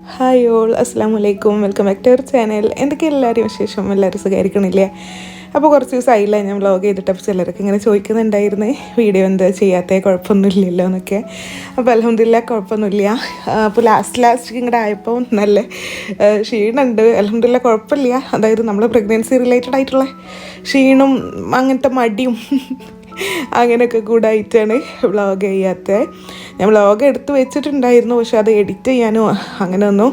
Hi all അസ്സാം വലൈക്കും welcome back to our channel എന്തൊക്കെ എല്ലാവരും വിശേഷം? എല്ലാവരും സുഖമായിരിക്കണില്ലേ? അപ്പോൾ കുറച്ച് ദിവസമായില്ല ഞാൻ വ്ളോഗ് ചെയ്തിട്ട് അപ്പോൾ ചിലരൊക്കെ ഇങ്ങനെ ചോദിക്കുന്നുണ്ടായിരുന്നേ വീഡിയോ എന്താ ചെയ്യാത്ത? കുഴപ്പമൊന്നുമില്ലല്ലോ എന്നൊക്കെ. അപ്പോൾ അലഹമില്ല കുഴപ്പമൊന്നുമില്ല. അപ്പോൾ ലാസ്റ്റ് ലാസ്റ്റ് ഇങ്ങോട്ട് ആയപ്പോൾ നല്ല ക്ഷീണമുണ്ട് അലഹമില്ല കുഴപ്പമില്ല. അതായത് നമ്മൾ പ്രഗ്നൻസി റിലേറ്റഡ് ആയിട്ടുള്ള ക്ഷീണും അങ്ങനത്തെ മടിയും അങ്ങനെയൊക്കെ കൂടായിട്ടാണ് വ്ളോഗ് ചെയ്യാത്തത് ഞാൻ വ്ളോഗ് എടുത്ത് വെച്ചിട്ടുണ്ടായിരുന്നു പക്ഷെ അത് എഡിറ്റ് ചെയ്യാനോ അങ്ങനെയൊന്നും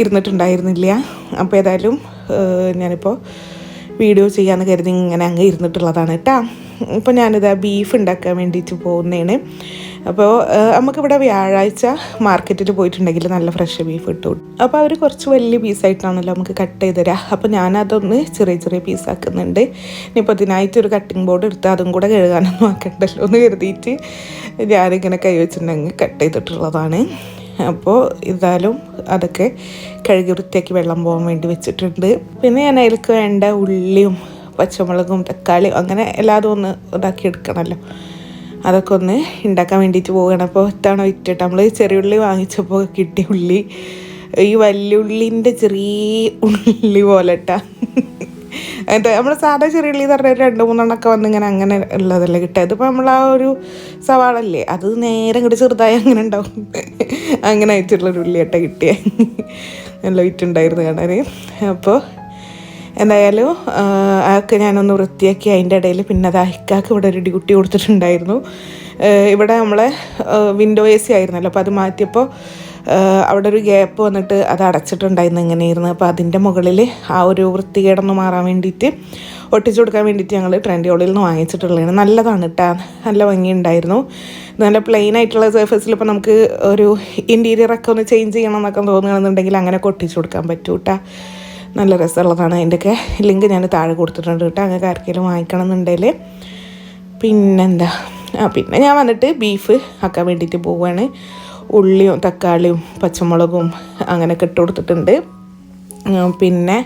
ഇരുന്നിട്ടുണ്ടായിരുന്നില്ല. അപ്പോൾ ഏതായാലും ഞാനിപ്പോൾ വീഡിയോ ചെയ്യാമെന്ന് കരുതി ഇങ്ങനെ അങ്ങ് ഇരുന്നിട്ടുള്ളതാണ് കേട്ടോ ഇപ്പോൾ ഞാനിത് ബീഫ് ഉണ്ടാക്കാൻ വേണ്ടിയിട്ട് പോകുന്നതാണ്. അപ്പോൾ നമുക്കിവിടെ വ്യാഴാഴ്ച മാർക്കറ്റിൽ പോയിട്ടുണ്ടെങ്കിൽ നല്ല ഫ്രഷ് ബീഫ് കിട്ടും. അപ്പോൾ അവർ കുറച്ച് വലിയ പീസായിട്ടാണല്ലോ നമുക്ക് കട്ട് ചെയ്ത് തരാം. അപ്പോൾ ഞാനതൊന്ന് ചെറിയ ചെറിയ പീസാക്കുന്നുണ്ട് ഇനിയിപ്പോൾ ഇതിനായിട്ട് ഒരു കട്ടിംഗ് ബോർഡ് എടുത്ത് അതും കൂടെ കഴുകാനൊന്നും ആക്കണ്ടല്ലോ എന്ന് കരുതിയിട്ട് ഞാനിങ്ങനെ കൈ വെച്ചിട്ടുണ്ടെങ്കിൽ കട്ട് ചെയ്തിട്ടുള്ളതാണ്. അപ്പോൾ ഇതായാലും അതൊക്കെ കഴുകി വൃത്തിയാക്കി വെള്ളം പോകാൻ വേണ്ടി വെച്ചിട്ടുണ്ട്. പിന്നെ ഞാൻ അതിലേക്ക് വേണ്ട ഉള്ളിയും പച്ചമുളകും തക്കാളിയും അങ്ങനെ എല്ലാതും ഒന്ന് ഇതാക്കി എടുക്കണമല്ലോ. അതൊക്കെ ഒന്ന് ഉണ്ടാക്കാൻ വേണ്ടിയിട്ട് പോവുകയാണ്. അപ്പോൾ ഇത്തവണ വിറ്റിട്ട് നമ്മൾ ചെറിയ ഉള്ളി വാങ്ങിച്ചപ്പോൾ കിട്ടിയ ഉള്ളി. ഈ വല്യുള്ളിന്റെ ചെറിയ ഉള്ളി പോലെ ഇട്ടാ എന്നിട്ട് നമ്മൾ സാധാ ചെറിയ ഉള്ളി എന്ന് പറഞ്ഞാൽ രണ്ട് മൂന്നെണ്ണമൊക്കെ വന്ന് ഇങ്ങനെ അങ്ങനെ ഉള്ളതല്ലേ കിട്ടുക. ഇതിപ്പോൾ നമ്മൾ ആ ഒരു സവാളല്ലേ അത് നേരെ ഇങ്ങോട്ട് ചെറുതായി അങ്ങനെ ഉണ്ടാവും. അങ്ങനെ ആയിട്ടുള്ളൊരു ഉള്ളിയട്ട കിട്ടിയേ. നല്ല വിറ്റുണ്ടായിരുന്നു കാണാൻ അപ്പോൾ എന്തായാലും അതൊക്കെ ഞാനൊന്ന് വൃത്തിയാക്കി അതിന്റെ ഇടയിൽ പിന്നെ അത് അഹിക്കാക്ക് ഇവിടെ ഒരു ഡ്യൂട്ടി കൊടുത്തിട്ടുണ്ടായിരുന്നു. ഇവിടെ നമ്മളെ വിൻഡോ എ സി ആയിരുന്നല്ലോ. അപ്പോൾ അത് മാറ്റിയപ്പോൾ അവിടെ ഒരു ഗ്യാപ്പ് വന്നിട്ട് അത് അടച്ചിട്ടുണ്ടായിരുന്നു ഇങ്ങനെയായിരുന്നു. അപ്പോൾ അതിന്റെ മുകളിൽ ആ ഒരു വൃത്തികേടൊന്ന് മാറാൻ വേണ്ടിയിട്ട് ഒട്ടിച്ചു കൊടുക്കാൻ വേണ്ടിയിട്ട് ഞങ്ങൾ ട്രെൻഡിയോളിൽ നിന്ന് വാങ്ങിച്ചിട്ടുള്ളതാണ്. നല്ലതാണ് കേട്ടോ നല്ല ഭംഗിയുണ്ടായിരുന്നു. നല്ല പ്ലെയിൻ ആയിട്ടുള്ള സർഫസിൽ ഇപ്പോൾ നമുക്ക് ഒരു ഇന്റീരിയറൊക്കെ ഒന്ന് ചേഞ്ച് ചെയ്യണം എന്നൊക്കെ തോന്നുകയാണെന്നുണ്ടെങ്കിൽ അങ്ങനെ ഒട്ടിച്ചു കൊടുക്കാൻ പറ്റൂ കേട്ടോ നല്ല രസമുള്ളതാണ്. അതിന്റെയൊക്കെ ലിങ്ക് ഞാൻ താഴെ കൊടുത്തിട്ടുണ്ട് കേട്ടോ. അങ്ങനെ ആർക്കെങ്കിലും വാങ്ങിക്കണം എന്നുണ്ടെങ്കിൽ പിന്നെന്താ? ആ പിന്നെ ഞാൻ വന്നിട്ട് ബീഫ് ആക്കാൻ വേണ്ടിയിട്ട് പോവുകയാണ് ഉള്ളിയും തക്കാളിയും പച്ചമുളകും അങ്ങനെയൊക്കെ ഇട്ട് കൊടുത്തിട്ടുണ്ട്. പിന്നെ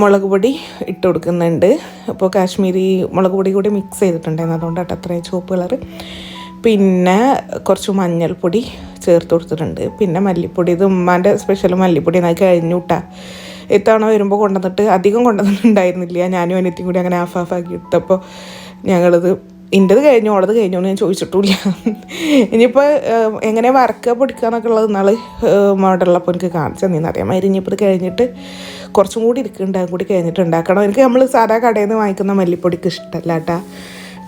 മുളക് പൊടി ഇട്ട് കൊടുക്കുന്നുണ്ട്. അപ്പോൾ കാശ്മീരി മുളക് പൊടി കൂടി മിക്സ് ചെയ്തിട്ടുണ്ടായിരുന്നു. അതുകൊണ്ടാണ് അത്രയും ചുവപ്പ് കളറ് പിന്നെ കുറച്ച് മഞ്ഞൾപ്പൊടി ചേർത്ത് കൊടുത്തിട്ടുണ്ട്. പിന്നെ മല്ലിപ്പൊടി ഇത് ഉമ്മാന്റെ സ്പെഷ്യൽ മല്ലിപ്പൊടി അത് കഴിഞ്ഞു ഇത്തവണ വരുമ്പോൾ കൊണ്ടുവന്നിട്ട് അധികം കൊണ്ടുവന്നിട്ടുണ്ടായിരുന്നില്ല. ഞാനും അനിയത്തിയും കൂടി അങ്ങനെ ഹാഫ് ഹാഫ് ആക്കി എടുത്തപ്പോൾ ഞങ്ങളിത് എന്റെത് കഴിഞ്ഞു ഓളത് കഴിഞ്ഞു ഞാൻ ചോദിച്ചിട്ടില്ല ഇനിയിപ്പോൾ എങ്ങനെ വറക്കുക പൊടിക്കുക എന്നൊക്കെ ഉള്ളത് നാൾ മോഡലുള്ളപ്പോൾ എനിക്ക് കാണിച്ചു തന്നിന്ന്. അറിയാമായിരുന്നു ഇനിയിപ്പോൾ ഇത് കഴിഞ്ഞിട്ട് കുറച്ചും കൂടി ഇരിക്കുന്നുണ്ട് അതും കൂടി കഴിഞ്ഞിട്ട് ഉണ്ടാക്കണം. എനിക്ക് നമ്മൾ സാധാ കടയിൽ നിന്ന് വാങ്ങിക്കുന്ന മല്ലിപ്പൊടിക്ക് ഇഷ്ടമല്ല കേട്ടാ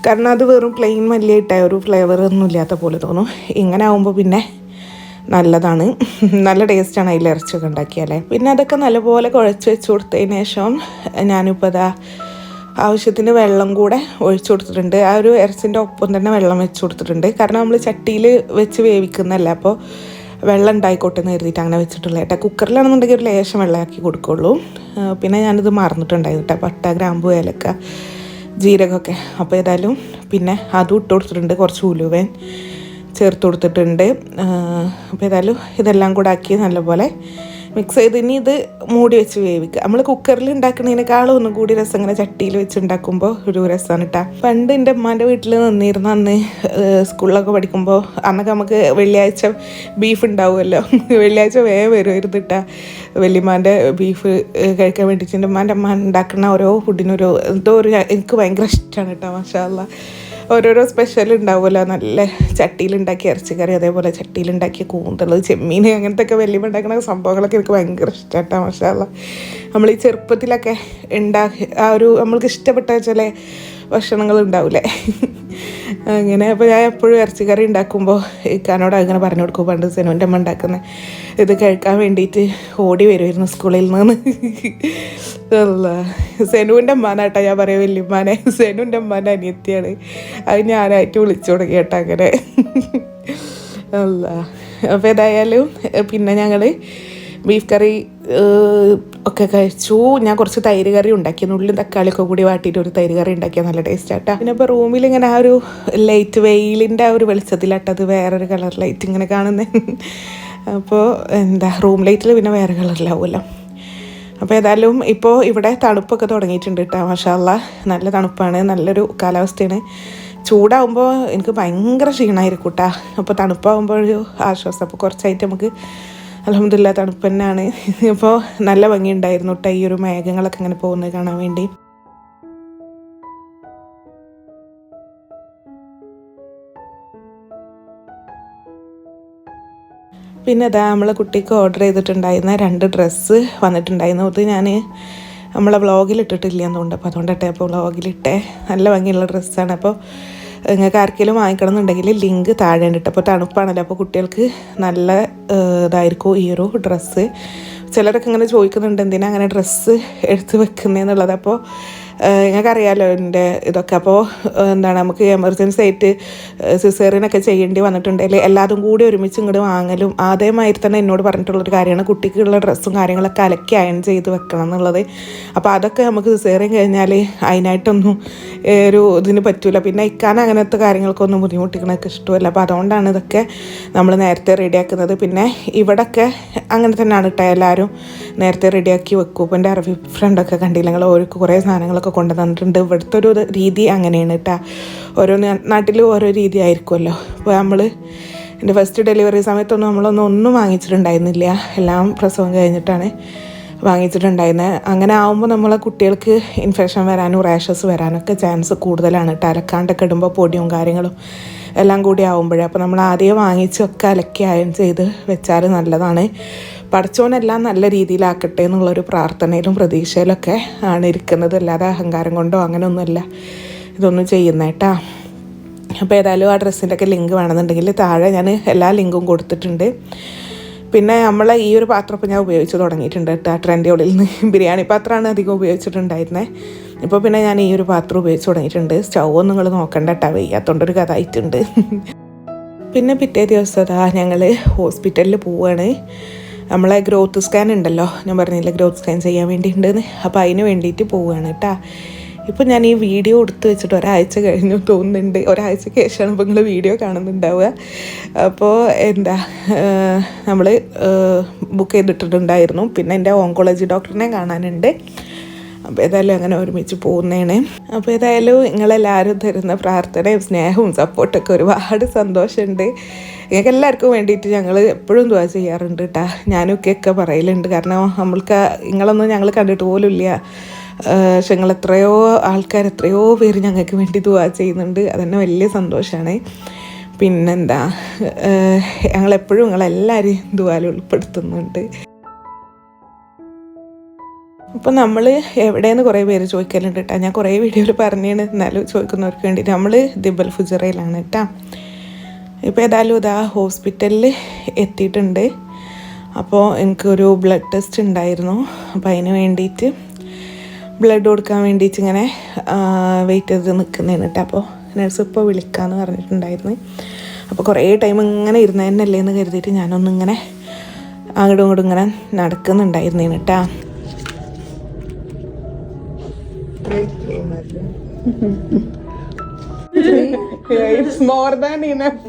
കാരണം അത് വെറും പ്ലെയിൻ മല്ലിയിട്ട ഒരു ഫ്ലേവർ ഒന്നും ഇല്ലാത്ത പോലെ തോന്നും. ഇങ്ങനെ ആവുമ്പോൾ പിന്നെ നല്ലതാണ്. നല്ല ടേസ്റ്റാണ് അതിൽ ഇറച്ചിയൊക്കെ ഉണ്ടാക്കിയാലേ. പിന്നെ അതൊക്കെ നല്ലപോലെ കുഴച്ച് വെച്ച് കൊടുത്തതിന് ശേഷം ഞാനിപ്പോൾ അതാ ആവശ്യത്തിന് വെള്ളം കൂടെ ഒഴിച്ചു കൊടുത്തിട്ടുണ്ട്. ആ ഒരു ഇറച്ചിന്റെ ഒപ്പം തന്നെ വെള്ളം വെച്ച് കൊടുത്തിട്ടുണ്ട്. കാരണം നമ്മൾ ചട്ടിയിൽ വെച്ച് വേവിക്കുന്നതല്ല. അപ്പോൾ വെള്ളം ഉണ്ടായിക്കോട്ടെ എന്ന് കരുതിയിട്ട് അങ്ങനെ വെച്ചിട്ടുള്ള കേട്ടോ. കുക്കറിലാണെന്നുണ്ടെങ്കിൽ ഒരു ലേശം വെള്ളമാക്കി കൊടുക്കുള്ളൂ. പിന്നെ ഞാനിത് മറന്നിട്ടുണ്ടായിരുന്നു കേട്ടോ. പട്ട ഗ്രാമ്പു ഏലക്ക ജീരകമൊക്കെ. അപ്പോൾ ഏതായാലും പിന്നെ അതും ഇട്ട് കൊടുത്തിട്ടുണ്ട്. കുറച്ച് ഉലുവൻ ചേർത്ത് കൊടുത്തിട്ടുണ്ട്. അപ്പോൾ ഏതായാലും ഇതെല്ലാം കൂടെ ആക്കി നല്ലപോലെ മിക്സ് ചെയ്ത് ഇനി ഇത് മൂടി വെച്ച് വേവിക്കുക. നമ്മൾ കുക്കറിൽ ഉണ്ടാക്കുന്നതിനേക്കാളും ഒന്നും കൂടി രസം ഇങ്ങനെ ചട്ടിയിൽ വെച്ച് ഉണ്ടാക്കുമ്പോൾ ഒരു രസമാണ് കേട്ടോ പണ്ട് എന്റെ ഉമ്മാന്റെ വീട്ടിൽ നിന്നിരുന്ന അന്ന് സ്കൂളിലൊക്കെ പഠിക്കുമ്പോൾ അന്നൊക്കെ നമുക്ക് വെള്ളിയാഴ്ച ബീഫ് ഉണ്ടാവുമല്ലോ വെള്ളിയാഴ്ച വേഗം വരുമായിരുന്നു കേട്ടോ വല്യമ്മാന്റെ ബീഫ് കഴിക്കാൻ വേണ്ടിയിട്ട് എന്റെ ഉമ്മാന്റെ അമ്മ ഉണ്ടാക്കുന്ന ഓരോ ഫുഡിനൊരു എന്തോ ഒരു എനിക്ക് ഭയങ്കര ഇഷ്ടമാണ് കേട്ടോ മാഷാല്ല ഓരോരോ സ്പെഷ്യൽ ഉണ്ടാവുമല്ലോ. നല്ല ചട്ടിയിലുണ്ടാക്കിയ ഇറച്ചിക്കറി അതേപോലെ ചട്ടിയിലുണ്ടാക്കിയ കൂന്തൾ ചെമ്മീൻ അങ്ങനത്തെ ഒക്കെ വലിയ ഉണ്ടാക്കുന്ന സംഭവങ്ങളൊക്കെ എനിക്ക് ഭയങ്കര ഇഷ്ടമായിട്ടാണ് മഷാല്ല നമ്മൾ ഈ ചെറുപ്പത്തിലൊക്കെ ഉണ്ടാക്കി ആ ഒരു നമ്മൾക്ക് ഇഷ്ടപ്പെട്ട ചില ഭക്ഷണങ്ങൾ ഉണ്ടാവില്ലേ അങ്ങനെ അപ്പോൾ ഞാൻ എപ്പോഴും ഇറച്ചിക്കറി ഉണ്ടാക്കുമ്പോൾ ഇക്കാനോട് അങ്ങനെ പറഞ്ഞു കൊടുക്കും പണ്ട് സെനുവിന്റെ അമ്മ ഉണ്ടാക്കുന്ന ഇത് കഴിക്കാൻ വേണ്ടിയിട്ട് ഓടി വരുമായിരുന്നു സ്കൂളിൽ നിന്ന്. അല്ല സെനുവിന്റെ അമ്മാനാട്ടാ ഞാൻ പറയാം വല്യമ്മാനെ. സെനുവിന്റെ അമ്മാന്റെ അനിയത്തിയാണ്. അത് ഞാനായിട്ട് വിളിച്ചു തുടങ്ങി കേട്ടോ അങ്ങനെ. അല്ല അപ്പോൾ ഏതായാലും പിന്നെ ഞങ്ങൾ ബീഫ് കറി ഒക്കെ കഴിച്ചു. ഞാൻ കുറച്ച് തൈര് കറി ഉണ്ടാക്കി. ഉള്ളിലും തക്കാളിയൊക്കെ കൂടി വാട്ടിയിട്ട് ഒരു തൈര് കറി ഉണ്ടാക്കിയാൽ നല്ല ടേസ്റ്റ് ആട്ടാ. പിന്നെ ഇപ്പോൾ റൂമിൽ ഇങ്ങനെ ആ ഒരു ലൈറ്റ് വെയിലിന്റെ ആ ഒരു വെളിച്ചത്തിലാട്ടത് വേറൊരു കളർ ലൈറ്റ് ഇങ്ങനെ കാണുന്നത് അപ്പോൾ എന്താ റൂം ലൈറ്റിൽ പിന്നെ വേറെ കളറിലാവുമല്ലോ അപ്പോൾ ഏതായാലും ഇപ്പോൾ ഇവിടെ തണുപ്പൊക്കെ തുടങ്ങിയിട്ടുണ്ട് കേട്ടോ മഷാല്ല നല്ല തണുപ്പാണ് നല്ലൊരു കാലാവസ്ഥയാണ്. ചൂടാവുമ്പോൾ എനിക്ക് ഭയങ്കര ക്ഷീണമായിരിക്കും കേട്ടോ അപ്പോൾ തണുപ്പാകുമ്പോൾ ഒരു ആശ്വാസം. അപ്പോൾ കുറച്ചായിട്ട് നമുക്ക് അലഹമില്ല തണുപ്പ് തന്നെയാണ്. ഇപ്പോൾ നല്ല ഭംഗിയുണ്ടായിരുന്നു കേട്ടോ ഈ ഒരു മേഘങ്ങളൊക്കെ ഇങ്ങനെ പോകുന്നത് കാണാൻ വേണ്ടി. പിന്നെ അതാ നമ്മൾ കുട്ടിക്ക് ഓർഡർ ചെയ്തിട്ടുണ്ടായിരുന്ന രണ്ട് ഡ്രസ്സ് വന്നിട്ടുണ്ടായിരുന്നു. അത് ഞാൻ നമ്മളെ വ്ളോഗിൽ ഇട്ടിട്ടില്ല എന്നുണ്ട് അപ്പോൾ അതുകൊണ്ടട്ടെ അപ്പോൾ വ്ളോഗിലിട്ടേ നല്ല ഭംഗിയുള്ള ഡ്രസ്സാണ് അപ്പോൾ നിങ്ങൾക്ക് ആർക്കെങ്കിലും വാങ്ങിക്കണം എന്നുണ്ടെങ്കിൽ ലിങ്ക് താഴെ ഉണ്ട് അപ്പോൾ തണുപ്പാണല്ലോ അപ്പോൾ കുട്ടികൾക്ക് നല്ല ഇതായിരിക്കും ഈ ഒരു ഡ്രസ്സ്. ചിലരൊക്കെ ഇങ്ങനെ ചോദിക്കുന്നുണ്ട് എന്തിനാ അങ്ങനെ ഡ്രസ്സ് എടുത്ത് വെക്കുന്നതെന്നുള്ളത് അപ്പോൾ നിങ്ങൾക്കറിയാലോ എന്റെ ഇതൊക്കെ. അപ്പോൾ എന്താണ് നമുക്ക് എമർജൻസി ആയിട്ട് സിസേറിനൊക്കെ ചെയ്യേണ്ടി വന്നിട്ടുണ്ടെങ്കിൽ എല്ലാതും കൂടി ഒരുമിച്ച് ഇങ്ങോട്ട് വാങ്ങലും. ആദ്യമായി തന്നെ എന്നോട് പറഞ്ഞിട്ടുള്ളൊരു കാര്യമാണ്. കുട്ടിക്കുള്ള ഡ്രസ്സും കാര്യങ്ങളൊക്കെ അലക്കി അയൺ ചെയ്ത് വെക്കണം എന്നുള്ളത്. അപ്പോൾ അതൊക്കെ നമുക്ക് സിസേറിയൻ കഴിഞ്ഞാൽ അതിനായിട്ടൊന്നും ഒരു ഇതിന് പറ്റൂല. പിന്നെ ഇക്കാൻ അങ്ങനത്തെ കാര്യങ്ങൾക്കൊന്നും ബുദ്ധിമുട്ടിക്കണൊക്കെ ഇഷ്ടമല്ല. അപ്പോൾ അതുകൊണ്ടാണ് ഇതൊക്കെ നമ്മൾ നേരത്തെ റെഡിയാക്കുന്നത്. പിന്നെ ഇവിടൊക്കെ അങ്ങനെ തന്നെയാണ് കേട്ടോ എല്ലാവരും നേരത്തെ റെഡിയാക്കി വെക്കും. ഇപ്പം എന്റെ അറബി ഫ്രണ്ടൊക്കെ കണ്ടില്ല? ഞങ്ങൾ ഓർക്ക് കുറേ സാധനങ്ങളൊക്കെ കൊണ്ടുവന്നിട്ടുണ്ട്. ഇവിടുത്തെ ഒരു രീതി അങ്ങനെയാണ് കേട്ടോ ഓരോ നാട്ടിലും ഓരോ രീതി ആയിരിക്കുമല്ലോ അപ്പോൾ നമ്മൾ എന്റെ ഫസ്റ്റ് ഡെലിവറി സമയത്തൊന്നും നമ്മളൊന്നും ഒന്നും വാങ്ങിച്ചിട്ടുണ്ടായിരുന്നില്ല. എല്ലാം പ്രസവം കഴിഞ്ഞിട്ടാണ് വാങ്ങിച്ചിട്ടുണ്ടായിരുന്നത് അങ്ങനെ ആകുമ്പോൾ നമ്മളെ കുട്ടികൾക്ക് ഇൻഫെക്ഷൻ വരാനും റാഷസ് വരാനൊക്കെ ചാൻസ് കൂടുതലാണ് കേട്ടോ അലക്കാണ്ടൊക്കെ ഇടുമ്പോൾ പൊടിയും കാര്യങ്ങളും എല്ലാം കൂടി ആകുമ്പോഴേ അപ്പോൾ നമ്മൾ ആദ്യം വാങ്ങിച്ചൊക്കെ അലക്കി അയൺ ചെയ്ത് വെച്ചാൽ നല്ലതാണ്. പഠിച്ചോനെല്ലാം നല്ല രീതിയിലാക്കട്ടെ എന്നുള്ളൊരു പ്രാർത്ഥനയിലും പ്രതീക്ഷയിലൊക്കെ ആണ് ഇരിക്കുന്നത്. അല്ലാതെ അഹങ്കാരം കൊണ്ടോ അങ്ങനെയൊന്നുമല്ല ഇതൊന്നും ചെയ്യുന്നേട്ടാ അപ്പോൾ ഏതായാലും ആ ഡ്രസ്സിന്റെ ഒക്കെ ലിങ്ക് വേണമെന്നുണ്ടെങ്കിൽ താഴെ ഞാൻ എല്ലാ ലിങ്കും കൊടുത്തിട്ടുണ്ട്. പിന്നെ നമ്മൾ ഈ ഒരു പാത്രം ഇപ്പോൾ ഞാൻ ഉപയോഗിച്ച് തുടങ്ങിയിട്ടുണ്ട് കേട്ടോ ട്രെൻഡിയോളിൽ നിന്ന്. ബിരിയാണി പാത്രമാണ് അധികം ഉപയോഗിച്ചിട്ടുണ്ടായിരുന്നത് ഇപ്പോൾ പിന്നെ ഞാൻ ഈ ഒരു പാത്രം ഉപയോഗിച്ച് തുടങ്ങിയിട്ടുണ്ട്. സ്റ്റൗ ഒന്നും നിങ്ങൾ നോക്കണ്ട കേട്ടോ വയ്യാത്തോണ്ടൊരു കഥ ആയിട്ടുണ്ട്. പിന്നെ പിറ്റേ ദിവസം അതാ ഞങ്ങൾ ഹോസ്പിറ്റലിൽ പോവുകയാണ് നമ്മളെ ഗ്രോത്ത് സ്കാൻ ഉണ്ടല്ലോ. ഞാൻ പറഞ്ഞില്ല ഗ്രോത്ത് സ്കാൻ ചെയ്യാൻ വേണ്ടിയിട്ടുണ്ടെന്ന് അപ്പോൾ അതിന് വേണ്ടിയിട്ട് പോവുകയാണ് കേട്ടോ. ഇപ്പോൾ ഞാൻ ഈ വീഡിയോ എടുത്ത് വെച്ചിട്ട് ഒരാഴ്ച കഴിഞ്ഞു തോന്നുന്നുണ്ട്. ഒരാഴ്ചയ്ക്ക് ശേഷമാണ് ഇപ്പോൾ നിങ്ങൾ വീഡിയോ കാണുന്നുണ്ടാവുക. അപ്പോൾ എന്താ നമ്മൾ ബുക്ക് ചെയ്തിട്ടുണ്ടായിരുന്നു. പിന്നെ എന്റെ ഓങ്കോളജി ഡോക്ടറിനെ കാണാനുണ്ട്. അപ്പോൾ ഏതായാലും അങ്ങനെ ഒരുമിച്ച് പോകുന്നതാണ് അപ്പോൾ ഏതായാലും നിങ്ങളെല്ലാവരും തരുന്ന പ്രാർത്ഥനയും സ്നേഹവും സപ്പോർട്ടൊക്കെ ഒരുപാട് സന്തോഷമുണ്ട് ഞങ്ങൾക്ക് എല്ലാവർക്കും വേണ്ടിയിട്ട് ഞങ്ങൾ എപ്പോഴും ദുവാ ചെയ്യാറുണ്ട് കേട്ടോ ഞാനൊക്കെ ഒക്കെ പറയലുണ്ട്. കാരണം നമ്മൾക്ക് നിങ്ങളൊന്നും ഞങ്ങൾ കണ്ടിട്ട് പോലും ഇല്ല പക്ഷെ ഞങ്ങൾ എത്രയോ ആൾക്കാർ എത്രയോ പേര് ഞങ്ങൾക്ക് വേണ്ടി ദുവാ ചെയ്യുന്നുണ്ട്. അതന്നെ വലിയ സന്തോഷമാണ് പിന്നെന്താ? ഞങ്ങളെപ്പോഴും നിങ്ങളെല്ലാവരെയും ദുവാൽ ഉൾപ്പെടുത്തുന്നുണ്ട്. അപ്പം നമ്മൾ എവിടെയെന്ന് കുറേ പേര് ചോദിക്കലുണ്ട് കേട്ടോ ഞാൻ കുറേ വീഡിയോയിൽ പറഞ്ഞാണ്. എന്നാലും ചോദിക്കുന്നവർക്ക് വേണ്ടി. നമ്മൾ ദിബൽ ഫുജറയിലാണ് കേട്ടോ ഇപ്പോൾ ഏതായാലും ഇതാ ഹോസ്പിറ്റലിൽ എത്തിയിട്ടുണ്ട്. അപ്പോൾ എനിക്കൊരു ബ്ലഡ് ടെസ്റ്റ് ഉണ്ടായിരുന്നു. അപ്പോൾ അതിന് വേണ്ടിയിട്ട് ബ്ലഡ് കൊടുക്കാൻ വേണ്ടിയിട്ട് ഇങ്ങനെ വെയിറ്റ് ചെയ്ത് നിൽക്കുന്നതിന് കേട്ടോ അപ്പോൾ നഴ്സ് ഇപ്പോൾ വിളിക്കാമെന്ന് പറഞ്ഞിട്ടുണ്ടായിരുന്നു. അപ്പോൾ കുറേ ടൈം ഇങ്ങനെ ഇരുന്നതന്നല്ലേ എന്ന് കരുതിയിട്ട് ഞാനൊന്നിങ്ങനെ അങ്ങോട്ടും ഇങ്ങോട്ടും ഇങ്ങനെ നടക്കുന്നുണ്ടായിരുന്നു it's more than enough.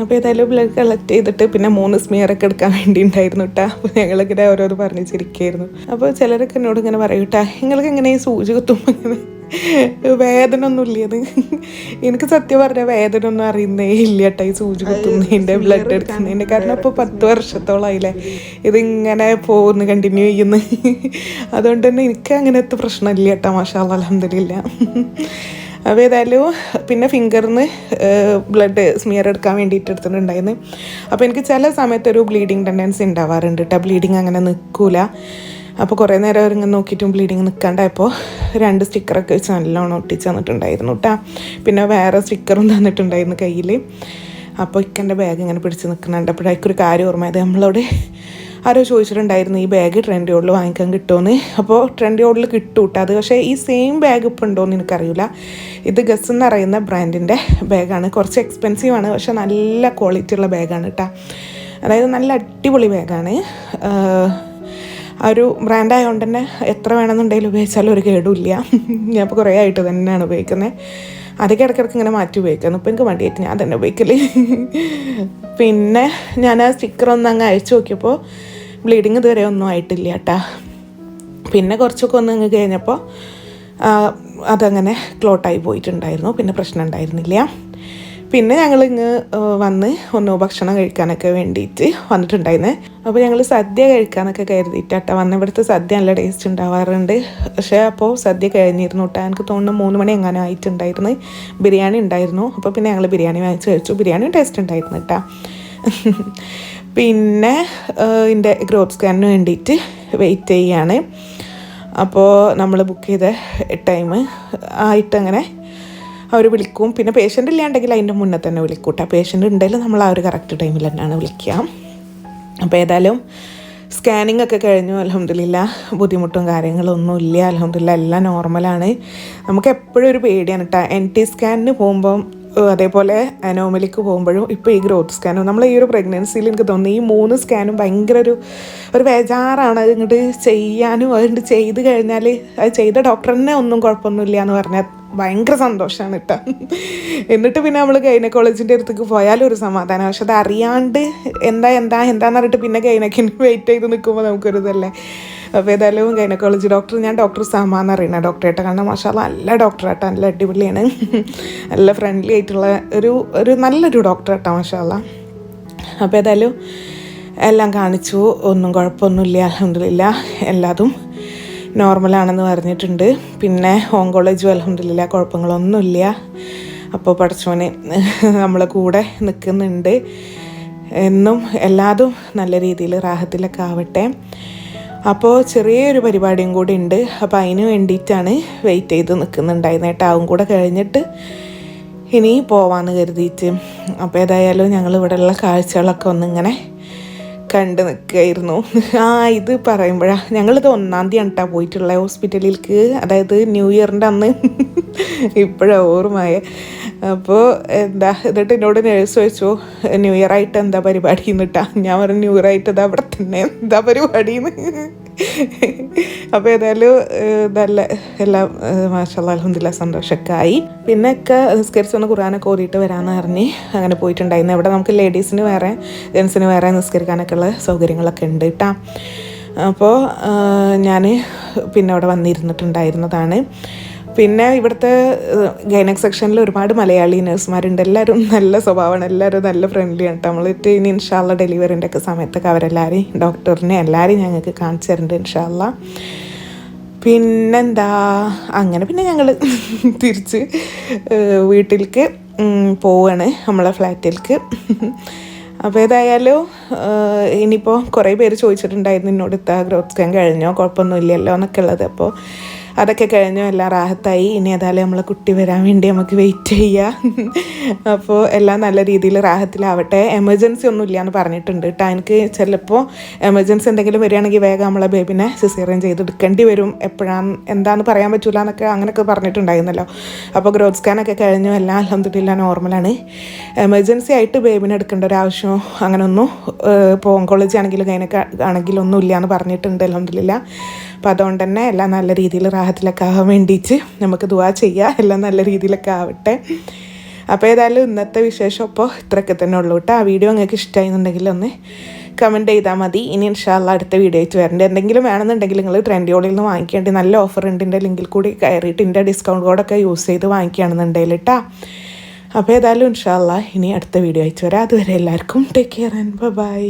അപ്പോൾ ഏതായാലും ബ്ലഡ് കളക്ട് ചെയ്തിട്ട് പിന്നെ മൂന്ന് സ്മിയറൊക്കെ എടുക്കാൻ വേണ്ടി ഉണ്ടായിരുന്നു കേട്ടോ അപ്പോൾ ഞങ്ങളിങ്ങനെ ഓരോന്ന് പറഞ്ഞ് ചിരിക്കായിരുന്നു അപ്പോൾ ചിലരൊക്കെ എന്നോട് ഇങ്ങനെ പറയും നിങ്ങൾക്ക് എങ്ങനെ സൂചി കുത്തുമ്പോൾ വേദന ഒന്നും ഇല്ലത് എനിക്ക് സത്യം പറഞ്ഞ വേദന ഒന്നും അറിയുന്നേ ഇല്ല കേട്ടോ ഈ സൂചി കുത്തുന്നതിന്റെ ബ്ലഡ് എടുക്കുന്നതിന്റെ. കാരണം ഇപ്പോൾ പത്ത് വർഷത്തോളമായില്ലേ ഇതിങ്ങനെ പോകുന്നു കണ്ടിന്യൂ ചെയ്യുന്നു. അതുകൊണ്ട് തന്നെ എനിക്ക് അങ്ങനത്തെ പ്രശ്നമില്ല കേട്ടോ മാഷാ അലഹമില്ല അപ്പോൾ ഏതായാലും പിന്നെ ഫിംഗറിന്ന് ബ്ലഡ് സ്മിയർ എടുക്കാൻ വേണ്ടിയിട്ട് എടുത്തിട്ടുണ്ടായിരുന്നു. അപ്പോൾ എനിക്ക് ചില സമയത്തൊരു ബ്ലീഡിങ് ടെൻഡൻസി ഉണ്ടാവാറുണ്ട് കേട്ടോ ബ്ലീഡിങ് അങ്ങനെ നിൽക്കൂല അപ്പോൾ കുറേ നേരം ഇങ്ങനെ നോക്കിയിട്ടും ബ്ലീഡിങ് നിൽക്കാണ്ടായപ്പോൾ രണ്ട് സ്റ്റിക്കറൊക്കെ വെച്ച് നല്ലോണം ഒട്ടിച്ച് തന്നിട്ടുണ്ടായിരുന്നു കേട്ടോ പിന്നെ വേറെ സ്റ്റിക്കറും തന്നിട്ടുണ്ടായിരുന്നു കയ്യിൽ അപ്പോൾ ഇക്കന്റെ ബാഗ് ഇങ്ങനെ പിടിച്ച് നിൽക്കുന്നുണ്ട് അപ്പോഴേക്കൊരു കാര്യം ഓർമ്മയത് നമ്മളോട് ആരോ ചോദിച്ചിട്ടുണ്ടായിരുന്നു ഈ ബാഗ് ട്രെൻഡ് ഓഡിൽ വാങ്ങിക്കാൻ കിട്ടുമെന്ന് അപ്പോൾ ട്രെൻഡ് ഓഡിൽ കിട്ടും കേട്ടോ അത് പക്ഷേ ഈ സെയിം ബാഗ് ഇപ്പോൾ ഉണ്ടോയെന്ന് എനിക്കറിയില്ല. ഇത് ഗസ് എന്ന് പറയുന്ന ബ്രാൻഡിന്റെ ബാഗാണ് കുറച്ച് എക്സ്പെൻസീവ് ആണ് പക്ഷേ നല്ല ക്വാളിറ്റി ഉള്ള ബാഗാണ് കേട്ടോ അതായത് നല്ല അടിപൊളി ബാഗാണ് ആ ഒരു ബ്രാൻഡ് ആയതുകൊണ്ട് തന്നെ എത്ര വേണമെന്നുണ്ടെങ്കിലും ഉപയോഗിച്ചാലും ഒരു കേടുമില്ല. ഞാൻ ഇപ്പോൾ കുറേ ആയിട്ട് തന്നെയാണ് ഉപയോഗിക്കുന്നത് അതൊക്കെ ഇടയ്ക്കിടയ്ക്ക് ഇങ്ങനെ മാറ്റി ഉപയോഗിക്കുന്നു ഇപ്പം എനിക്ക് മടിയായിട്ട് ഞാൻ തന്നെ ഉപയോഗിക്കൽ. പിന്നെ ഞാൻ ആ സ്റ്റിക്കർ ഒന്ന് അങ്ങ് അയച്ചു നോക്കിയപ്പോൾ ബ്ലീഡിങ് ഇതുവരെ ഒന്നും ആയിട്ടില്ല കേട്ടാ പിന്നെ കുറച്ചൊക്കെ ഒന്ന് അങ്ങ് കഴിഞ്ഞപ്പോൾ അതങ്ങനെ ക്ലോട്ടായി പോയിട്ടുണ്ടായിരുന്നു. പിന്നെ പ്രശ്നം ഉണ്ടായിരുന്നില്ല. പിന്നെ ഞങ്ങൾ ഇങ്ങ് വന്ന് ഒന്നോ ഭക്ഷണം കഴിക്കാനൊക്കെ വേണ്ടിയിട്ട് വന്നിട്ടുണ്ടായിരുന്നേ. അപ്പോൾ ഞങ്ങൾ സദ്യ കഴിക്കാനൊക്കെ കരുതിയിട്ടാട്ടോ വന്ന ഇവിടുത്തെ സദ്യ നല്ല ടേസ്റ്റ് ഉണ്ടാവാറുണ്ട്. പക്ഷേ അപ്പോൾ സദ്യ കഴിഞ്ഞിരുന്നു കേട്ടോ എനിക്ക് തോന്നുന്നു മൂന്ന് മണി എങ്ങനെ ആയിട്ടുണ്ടായിരുന്നു. ബിരിയാണി ഉണ്ടായിരുന്നു. അപ്പോൾ പിന്നെ ഞങ്ങൾ ബിരിയാണി വാങ്ങിച്ച് കഴിച്ചു. ബിരിയാണി ടേസ്റ്റ് ഉണ്ടായിരുന്നു കേട്ടോ പിന്നെ ഇതിന്റെ ഗ്രോത്ത് സ്കാനിന് വേണ്ടിയിട്ട് വെയിറ്റ് ചെയ്യാണ്. അപ്പോൾ നമ്മൾ ബുക്ക് ചെയ്ത ടൈം ആയിട്ടങ്ങനെ അവർ വിളിക്കും. പിന്നെ പേഷ്യന്റ് ഇല്ലാണ്ടെങ്കിൽ അതിന്റെ മുന്നേ തന്നെ വിളിക്കൂട്ടാ. പേഷ്യന്റ് ഉണ്ടെങ്കിൽ നമ്മൾ ആ ഒരു കറക്റ്റ് ടൈമിൽ തന്നെയാണ് വിളിക്കുക. അപ്പോൾ ഏതായാലും സ്കാനിങ് ഒക്കെ കഴിഞ്ഞു. അലഹമില്ല ബുദ്ധിമുട്ടും കാര്യങ്ങളൊന്നും ഇല്ല. അലഹമില്ല എല്ലാം നോർമലാണ് നമുക്ക് എപ്പോഴും ഒരു പേടിയാണ് കേട്ടോ എൻ ടി സ്കാനിന് പോകുമ്പം അതേപോലെ അനോമലിക്ക് പോകുമ്പോഴും ഇപ്പോൾ ഈ ഗ്രോത്ത് സ്കാനും നമ്മൾ ഈ ഒരു പ്രഗ്നൻസിയിൽ എനിക്ക് തോന്നുന്നു ഈ മൂന്ന് സ്കാനും ഭയങ്കര ഒരു ഒരു ബേജാറാണ്. അത് ചെയ്യാനും അതുകൊണ്ട് ചെയ്ത് കഴിഞ്ഞാൽ അത് ചെയ്ത ഡോക്ടറിനെ ഒന്നും കുഴപ്പമൊന്നുമില്ല എന്ന് പറഞ്ഞാൽ ഭയങ്കര സന്തോഷമാണ് കേട്ടോ എന്നിട്ട് പിന്നെ നമ്മൾ ഗൈനക്കോളജിന്റെ അടുത്തേക്ക് പോയാലും ഒരു സമാധാനം. പക്ഷെ അത് അറിയാണ്ട് എന്താ എന്താ എന്താന്ന് പറഞ്ഞിട്ട് പിന്നെ ഗൈനക്കിന് വെയിറ്റ് ചെയ്ത് നിൽക്കുമ്പോൾ നമുക്കൊരു അപ്പോൾ ഗൈനക്കോളജി ഡോക്ടർ ഞാൻ ഡോക്ടർ സാമ എന്ന് അറിയണ ഡോക്ടറായിട്ട് കാരണം മാഷാല നല്ല ഡോക്ടറാട്ടോ നല്ല അടിപൊളിയാണ്. നല്ല ഫ്രണ്ട്ലി ആയിട്ടുള്ള ഒരു ഒരു നല്ലൊരു ഡോക്ടറായിട്ടാണ് മാഷാല അപ്പോൾ ഏതായാലും എല്ലാം കാണിച്ചു. ഒന്നും കുഴപ്പമൊന്നുമില്ല അലഹമില്ല എല്ലാതും നോർമലാണെന്ന് പറഞ്ഞിട്ടുണ്ട്. പിന്നെ ഓങ്കോളജും അലഹമില്ല കുഴപ്പങ്ങളൊന്നുമില്ല. അപ്പോൾ പഠിച്ചോന് നമ്മളെ കൂടെ നിൽക്കുന്നുണ്ട് എന്നും എല്ലാതും നല്ല രീതിയിൽ റാഹത്തിലൊക്കെ ആവട്ടെ. അപ്പോൾ ചെറിയൊരു പരിപാടിയും കൂടി ഉണ്ട്. അപ്പോൾ അതിന് വേണ്ടിയിട്ടാണ് വെയിറ്റ് ചെയ്ത് നിൽക്കുന്നുണ്ടായിരുന്നു കേട്ടോ. അതും കൂടെ കഴിഞ്ഞിട്ട് ഇനി പോവാന്ന് കരുതിയിട്ട്. അപ്പോൾ ഏതായാലും ഞങ്ങൾ ഇവിടെയുള്ള കാഴ്ചകളൊക്കെ ഒന്നിങ്ങനെ കണ്ട് നിൽക്കുകയായിരുന്നു ആ ഇത് പറയുമ്പോഴാണ് ഞങ്ങളിത് ഒന്നാം തീയതി കേട്ടോ പോയിട്ടുള്ള ഹോസ്പിറ്റലിലേക്ക്. അതായത് ന്യൂ ഇയറിന്റെ അന്ന്. ഇപ്പോഴാണ് ഓർമ്മയെ അപ്പോൾ എന്താ എന്നിട്ട് എന്നോട് നേഴ്സ് ചോദിച്ചു ന്യൂ ഇയർ ആയിട്ട് എന്താ പരിപാടി? എന്നിട്ടാ. ഞാൻ പറഞ്ഞു ന്യൂ ഇയർ ആയിട്ട് അത് അവിടെ തന്നെ എന്താ പരിപാടിന്ന് അപ്പോൾ ഏതായാലും നല്ല എല്ലാം മാഷാ അലഹമില്ല സന്തോഷമൊക്കെ ആയി പിന്നെ ഒക്കെ നിസ്കരിച്ചൊന്ന് ഖുറാനൊക്കെ ഓടിയിട്ട് വരാമെന്ന് പറഞ്ഞ് അങ്ങനെ പോയിട്ടുണ്ടായിരുന്നു. ഇവിടെ നമുക്ക് ലേഡീസിന് വേറെ ജെൻസിന് വേറെ നിസ്കരിക്കാനൊക്കെ ഉള്ള സൗകര്യങ്ങളൊക്കെ ഉണ്ട് കേട്ടോ അപ്പോൾ ഞാൻ പിന്നെ അവിടെ വന്നിരുന്നിട്ടുണ്ടായിരുന്നതാണ്. പിന്നെ ഇവിടുത്തെ ഗൈനക് സെക്ഷനിൽ ഒരുപാട് മലയാളി നഴ്സുമാരുണ്ട്. എല്ലാവരും നല്ല സ്വഭാവമാണ്. എല്ലാവരും നല്ല ഫ്രണ്ട്ലി ആണ് നമ്മളിട്ട് ഇനി ഇൻഷാല്ല ഡെലിവറിന്റെ ഒക്കെ സമയത്തൊക്കെ അവരെല്ലാവരെയും ഡോക്ടറിനെ എല്ലാവരെയും ഞങ്ങൾക്ക് കാണിച്ചു തരുന്നുണ്ട് ഇൻഷാല്ല പിന്നെന്താ? അങ്ങനെ പിന്നെ ഞങ്ങൾ തിരിച്ച് വീട്ടിലേക്ക് പോവാണ് നമ്മളെ ഫ്ലാറ്റിലേക്ക് അപ്പോൾ ഏതായാലും ഇനിയിപ്പോൾ കുറേ പേര് ചോദിച്ചിട്ടുണ്ടായിരുന്നു. എന്നോട് ഇത്താ ഗ്രോത്ത് സ്കാൻ കഴിഞ്ഞോ? കുഴപ്പമൊന്നുമില്ലല്ലോ എന്നൊക്കെ ഉള്ളത്. അപ്പോൾ അതൊക്കെ കഴിഞ്ഞു എല്ലാം റാഹത്തായി. ഇനി ഏതായാലും നമ്മളെ കുട്ടി വരാൻ വേണ്ടി നമുക്ക് വെയിറ്റ് ചെയ്യാം. അപ്പോൾ എല്ലാം നല്ല രീതിയിൽ റാഹത്തിലാവട്ടെ. എമർജൻസി ഒന്നും ഇല്ല എന്ന് പറഞ്ഞിട്ടുണ്ട് കേട്ടോ എനിക്ക് ചിലപ്പോൾ എമർജൻസി എന്തെങ്കിലും വരികയാണെങ്കിൽ വേഗം നമ്മളെ ബേബിനെ സിസേറിയൻ ചെയ്തെടുക്കേണ്ടി വരും. എപ്പോഴാണ് എന്താണെന്ന് പറയാൻ പറ്റില്ല എന്നൊക്കെ അങ്ങനെയൊക്കെ പറഞ്ഞിട്ടുണ്ടായിരുന്നല്ലോ. അപ്പോൾ ഗ്രോത്ത് സ്കാനൊക്കെ കഴിഞ്ഞു. എല്ലാം അലഹമ്മദില്ല നോർമലാണ് എമർജൻസി ആയിട്ട് ബേബിനെ എടുക്കേണ്ട ഒരു ആവശ്യമോ അങ്ങനെയൊന്നും ഇപ്പോൾ ഓങ്കോളജി ആണെങ്കിലും ഗൈനക്ക് ആണെങ്കിലും ഒന്നും ഇല്ല എന്ന് പറഞ്ഞിട്ടുണ്ട് അലഹമ്മദില്ല അപ്പോൾ അതുകൊണ്ട് തന്നെ എല്ലാം നല്ല രീതിയിൽ റാഹത്തിലൊക്കെ ആവാൻ വേണ്ടിയിട്ട് നമുക്ക് ദുവാ ചെയ്യാം. എല്ലാം നല്ല രീതിയിലൊക്കെ ആവട്ടെ. അപ്പോൾ ഏതായാലും ഇന്നത്തെ വിശേഷം അപ്പോൾ ഇത്രയൊക്കെ തന്നെ ഉള്ളൂ കേട്ടോ. ആ വീഡിയോ നിങ്ങൾക്ക് ഇഷ്ടമായിരുന്നുണ്ടെങ്കിൽ ഒന്ന് കമന്റ് ചെയ്താൽ മതി. ഇനി ഇൻഷാല്ല അടുത്ത വീഡിയോ ആയിട്ട് വരേണ്ടത് എന്തെങ്കിലും വേണമെന്നുണ്ടെങ്കിൽ നിങ്ങൾ ട്രെൻഡിയോളിൽ നിന്ന് വാങ്ങിക്കേണ്ടി നല്ല ഓഫർ ഉണ്ട് എന്റെ ലിങ്കിൽ കൂടി കയറിയിട്ട് എന്റെ ഡിസ്കൗണ്ട് കോഡൊക്കെ യൂസ് ചെയ്ത് വാങ്ങിക്കുകയാണെന്നുണ്ടെങ്കിൽ കേട്ടോ അപ്പോൾ ഏതായാലും ഇൻഷാല്ല ഇനി അടുത്ത വീഡിയോ അയച്ചു വരാം. അതുവരെ എല്ലാവർക്കും ടേക്ക് കെയർ ആൻഡ് ബൈ